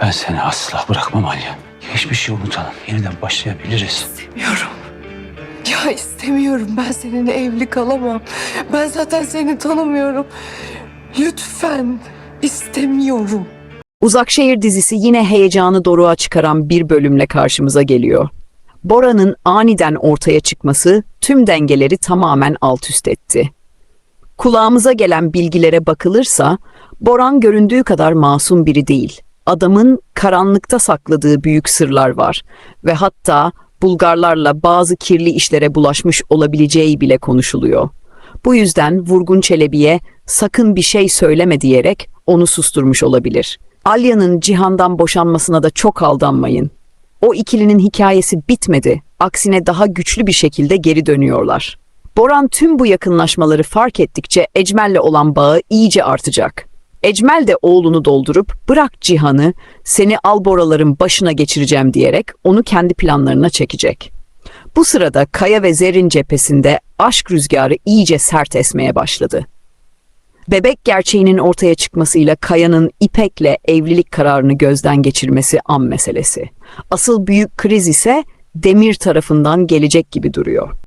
Ben seni asla bırakmam Aliye. Geçmişi unutalım. Yeniden başlayabiliriz. İstemiyorum. Ya istemiyorum. Ben seninle evli kalamam. Ben zaten seni tanımıyorum. Lütfen istemiyorum. Uzakşehir dizisi yine heyecanı doruğa çıkaran bir bölümle karşımıza geliyor. Bora'nın aniden ortaya çıkması tüm dengeleri tamamen alt üst etti. Kulağımıza gelen bilgilere bakılırsa, Boran göründüğü kadar masum biri değil. Adamın karanlıkta sakladığı büyük sırlar var ve hatta Bulgarlarla bazı kirli işlere bulaşmış olabileceği bile konuşuluyor. Bu yüzden Vurgun Çelebi'ye sakın bir şey söyleme diyerek onu susturmuş olabilir. Alya'nın Cihan'dan boşanmasına da çok aldanmayın. O ikilinin hikayesi bitmedi. Aksine daha güçlü bir şekilde geri dönüyorlar. Boran tüm bu yakınlaşmaları fark ettikçe Ecmel'le olan bağı iyice artacak. Ecmel de oğlunu doldurup bırak Cihan'ı seni alboraların başına geçireceğim diyerek onu kendi planlarına çekecek. Bu sırada Kaya ve Zerrin cephesinde aşk rüzgarı iyice sert esmeye başladı. Bebek gerçeğinin ortaya çıkmasıyla Kaya'nın İpek'le evlilik kararını gözden geçirmesi an meselesi. Asıl büyük kriz ise Demir tarafından gelecek gibi duruyor.